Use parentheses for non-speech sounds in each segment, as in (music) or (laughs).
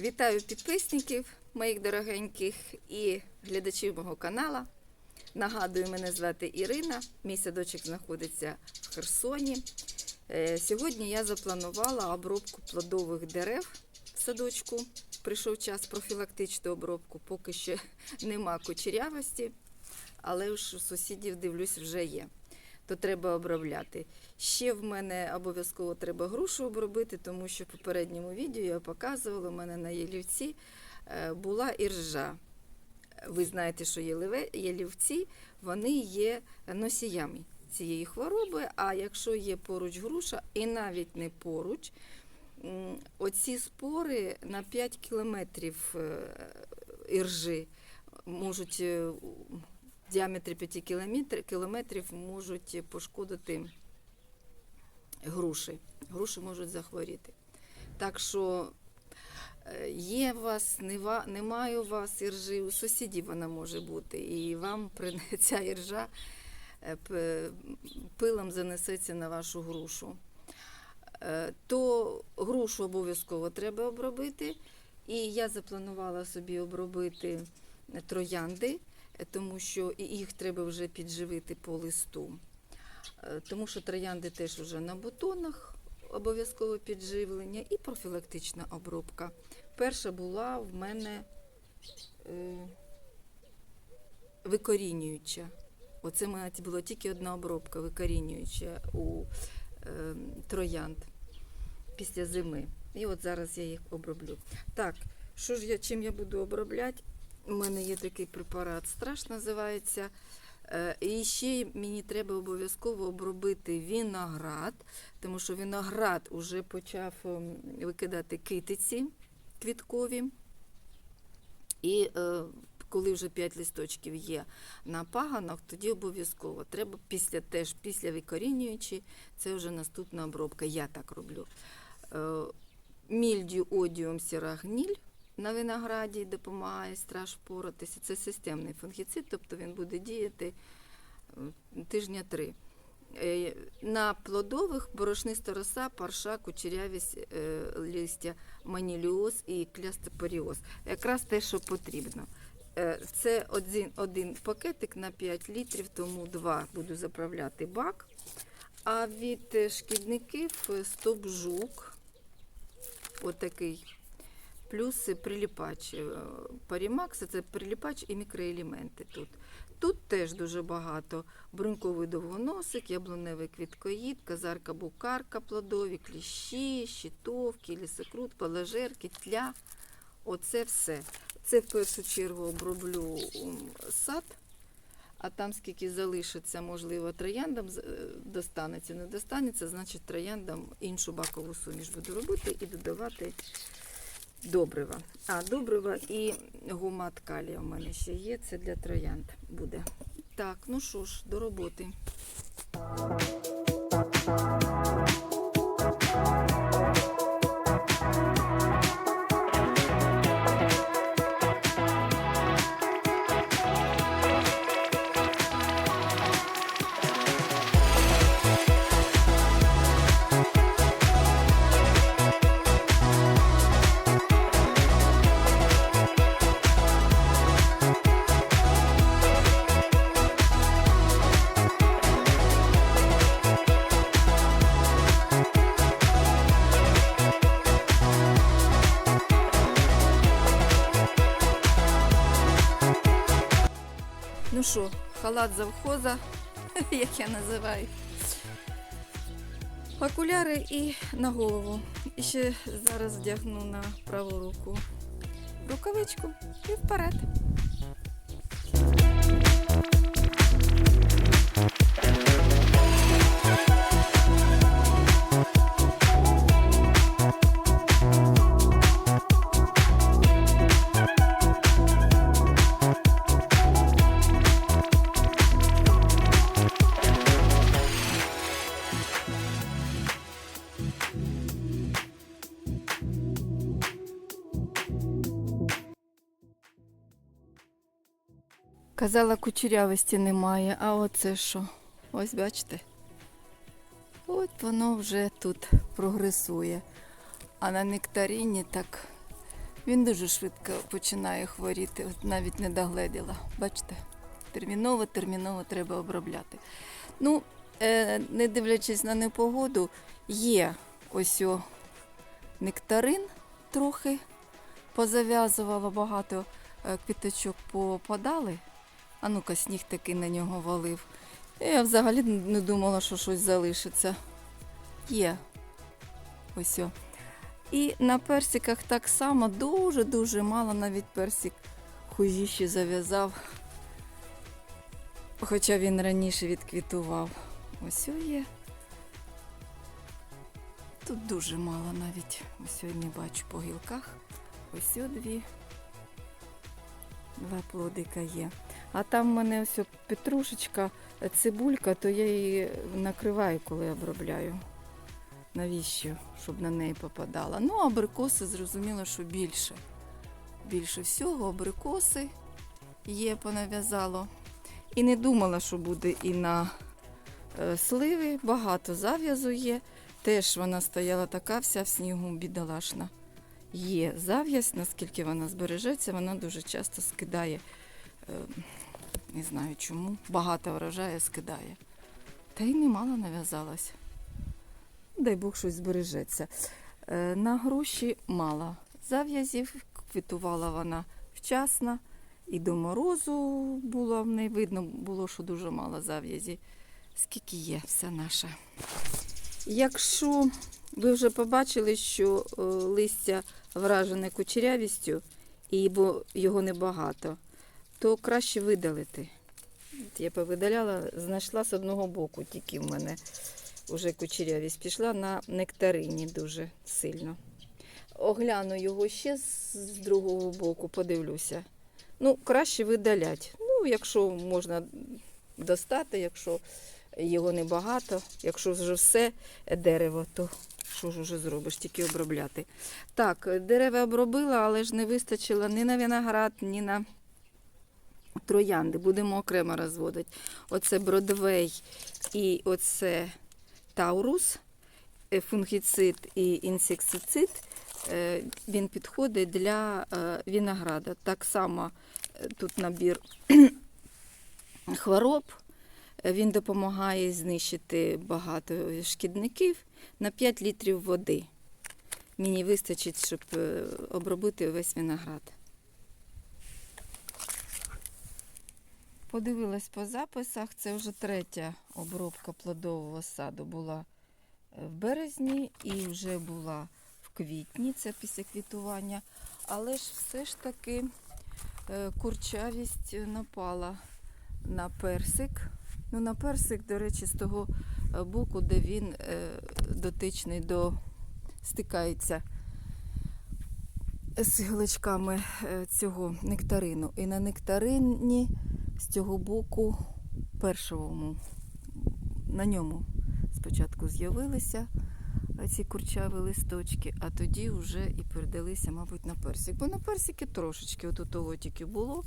Вітаю! Підписників моїх дорогеньких і глядачів мого каналу. Нагадую, мене звати Ірина. Мій садочок знаходиться в Херсоні. Е, Сьогодні я запланувала обробку плодових дерев в садочку. Прийшов час профілактичну обробку, поки ще (laughs) нема кучерявості, але ж у сусідів дивлюсь, вже є. То треба обробляти. Ще в мене обов'язково треба грушу обробити, тому що в попередньому відео я показувала, у мене на ялівці е, була іржа. Ви знаєте, що ялівці вони є носіями цієї хвороби. А якщо є поруч груша, і навіть не поруч, оці спори на 5 кілометрів е, іржи можуть е, в діаметрі 5 кілометрів, можуть пошкодити груші. Груші можуть захворіти. Так що е, є у вас, немає у вас іржи, у сусідів вона може бути, і вам (laughs) ця іржа е, пилом занесеться на вашу грушу. Е, То грушу обов'язково треба обробити. І я запланувала собі обробити троянди, тому що їх треба вже підживити по листу. Е, Тому що троянди теж вже на бутонах обов'язкове підживлення і профілактична обробка. Перша була в мене е, викорінююча. Оце в була тільки одна обробка викорінююча у е, троянд після зими. І от зараз я їх оброблю. Так, що ж я чим я буду обробляти? У мене є такий препарат, страш називається. Е, І ще мені треба обов'язково обробити виноград, тому що виноград вже почав ем, викидати китиці квіткові. І е, коли вже 5 листочків є на паганах, тоді обов'язково треба після теж після викорінюючи, це вже наступна обробка. Я так роблю. Е, мільдю одіум сірагніль на винограді допомагає страж впоратися. Це системний фунгіцид, тобто він буде діяти тижня три. Е, На плодових борошниста роса, парша, кучерявість е, листя, маніліоз і клястопоріоз. Якраз те, що потрібно. Е, Це один, один пакетик на 5 літрів, тому два буду заправляти бак. А від шкідників стоп-жук, отакий, плюс приліпач. Е, Парімакс це приліпач і мікроелементи тут. Тут теж дуже багато. Бруньковий довгоносик, яблуневий квіткоїд, казарка букарка плодові, кліщі, щитовки, лісокрут, палажерки, тля. Оце все. Це в першу чергу оброблю сад, а там скільки залишиться, можливо, трояндам е, достанеться, не достанеться, значить трояндам іншу бакову суміш буду робити і додавати добрива. А, добрива і гумат калія у мене ще є, це для троянд буде. Так, ну що ж, до роботи. Ну що, халат завхоза, (laughs) як я називаю. Окуляри і на голову. І ще зараз вдягну на праву руку рукавичку і вперед. Казала, кучерявості немає, а оце що? Ось бачите. От воно вже тут прогресує. А на нектаріні так він дуже швидко починає хворіти. От навіть не догледіла. Бачите? Терміново, терміново треба обробляти. Ну, е, не дивлячись на непогоду, є ось о нектарин трохи позав'язувала багато е, квіточок попадали. А ну-ка, сніг таки на нього валив. Я взагалі не думала, що щось залишиться. Є. Ось. о. І на персиках так само дуже-дуже мало навіть персик хужіші зав'язав. Хоча він раніше відквітував. Ось о є. Тут дуже мало навіть. Ось сьогодні бачу по гілках. Ось о дві. Два плодика є. А там в мене ось петрушечка, цибулька, то я її накриваю, коли обробляю. Навіщо? Щоб на неї попадала. Ну, абрикоси зрозуміло, що більше. Більше всього абрикоси є, понав'язало. І не думала, що буде і на е, сливи. Багато зав'язу є. Теж вона стояла така вся в снігу бідолашна. Є зав'язь, наскільки вона збережеться, вона дуже часто скидає. Не знаю чому. Багато врожаю скидає. Та й немало нав'язалась. Дай Бог щось збережеться. Е, На груші мало зав'язів, квітувала вона вчасно. І до морозу було в неї видно було, що дуже мало зав'язі. Скільки є, все наше. Якщо ви вже побачили, що е, листя вражене кучерявістю, і бо його небагато, то краще видалити. Я повидаляла, знайшла з одного боку, тільки в мене вже кучерявість пішла на нектарині дуже сильно. Огляну його ще з другого боку, подивлюся. Ну, краще видалять. Ну, якщо можна достати, якщо його небагато, якщо вже все дерево, то що ж уже зробиш, тільки обробляти. Так, дерева обробила, але ж не вистачило ні на виноград, ні на троянди. Будемо окремо розводити. Оце бродвей і оце таурус, е, фунгіцид і інсектицид. Е, Він підходить для е, винограда. Так само тут набір (clears throat) хвороб. Він допомагає знищити багато шкідників на 5 літрів води. Мені вистачить, щоб обробити весь виноград. Подивилась по записах, це вже третя обробка плодового саду була е, в березні і вже була в квітні, це після квітування. Але ж все ж таки е, курчавість напала на персик. Ну, на персик, до речі, з того е, боку, де він дотичний до стикається з гілочками цього нектарину. І на нектарині з цього боку першому на ньому спочатку з'явилися ці курчаві листочки, а тоді вже і передалися, мабуть, на персик. Бо на персики трошечки от того тільки було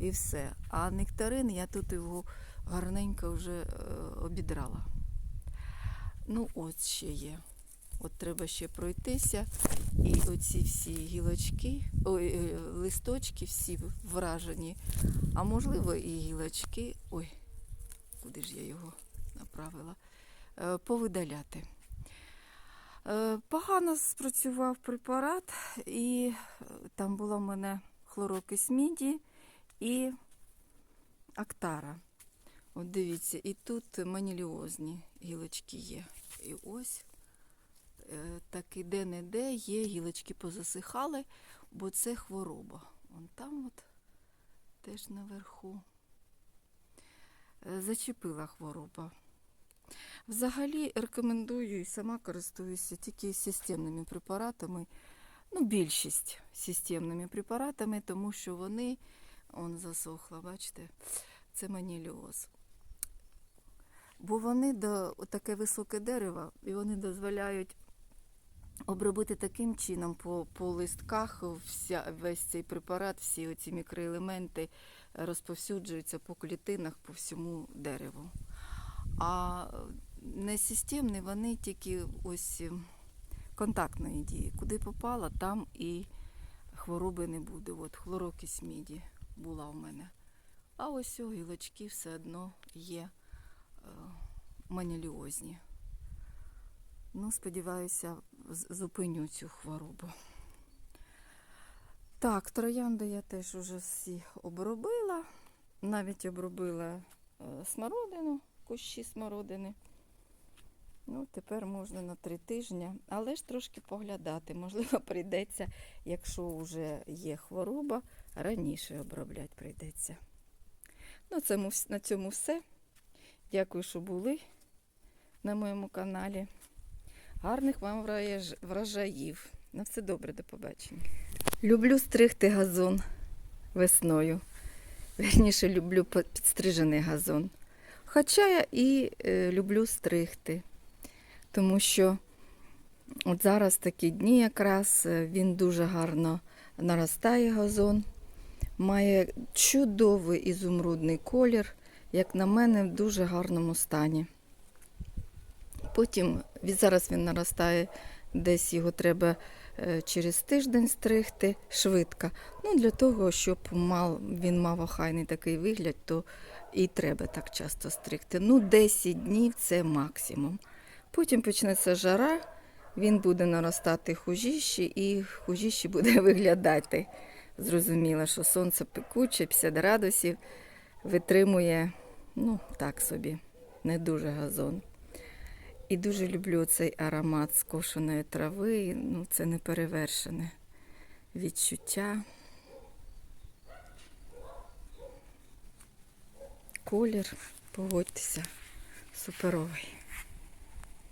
і все. А нектарин я тут його гарненько вже е, обідрала. Ну, от ще є. От треба ще пройтися. І оці всі гілочки, ой, е, листочки всі вражені. А можливо і гілочки. Ой, куди ж я його направила? Е, Повидаляти. Е, Погано спрацював препарат, і там була в мене хлорокис міді і актара. От дивіться, і тут маніліозні гілочки є. І ось так і де-не-де є гілочки позасихали, бо це хвороба. Вон там от теж наверху. Е, Зачепила хвороба. Взагалі рекомендую і сама користуюся тільки системними препаратами. Ну, більшість системними препаратами, тому що вони, он засохла, бачите, це маніліоз. Бо вони до таке високе дерево, і вони дозволяють обробити таким чином по, по листках вся, весь цей препарат, всі оці мікроелементи розповсюджуються по клітинах по всьому дереву. А несистемні вони тільки ось контактної дії. Куди попала, там і хвороби не буде. От хлорокись міді була у мене. А ось о, гілочки все одно є е, маніліозні. Ну, сподіваюся, зупиню цю хворобу. Так, троянди я теж уже всі обробила. Навіть обробила е, смородину, кущі смородини. Ну, тепер можна на три тижні, але ж трошки поглядати. Можливо, (laughs) прийдеться, якщо вже є хвороба, раніше обробляти прийдеться. Ну, це на цьому все. Дякую, що були на моєму каналі. Гарних вам врожаїв. На все добре, до побачення. Люблю стригти газон весною. Вірніше, люблю підстрижений газон. Хоча я і е, люблю стригти, тому що от зараз такі дні якраз е, він дуже гарно наростає газон, має чудовий ізумрудний колір, як на мене, в дуже гарному стані. Потім від зараз він наростає, десь його треба е, через тиждень стригти швидко. Ну, для того, щоб мав, він мав охайний такий вигляд, то і треба так часто стригти. Ну, 10 днів це максимум. Потім почнеться жара, він буде наростати хужіші, і хужіші буде (laughs) виглядати. Зрозуміло, що сонце пекуче, 50 градусів, витримує, ну, так собі, не дуже газон. І дуже люблю цей аромат скошеної трави. Ну, це неперевершене відчуття. Колір, погодьтеся, суперовий.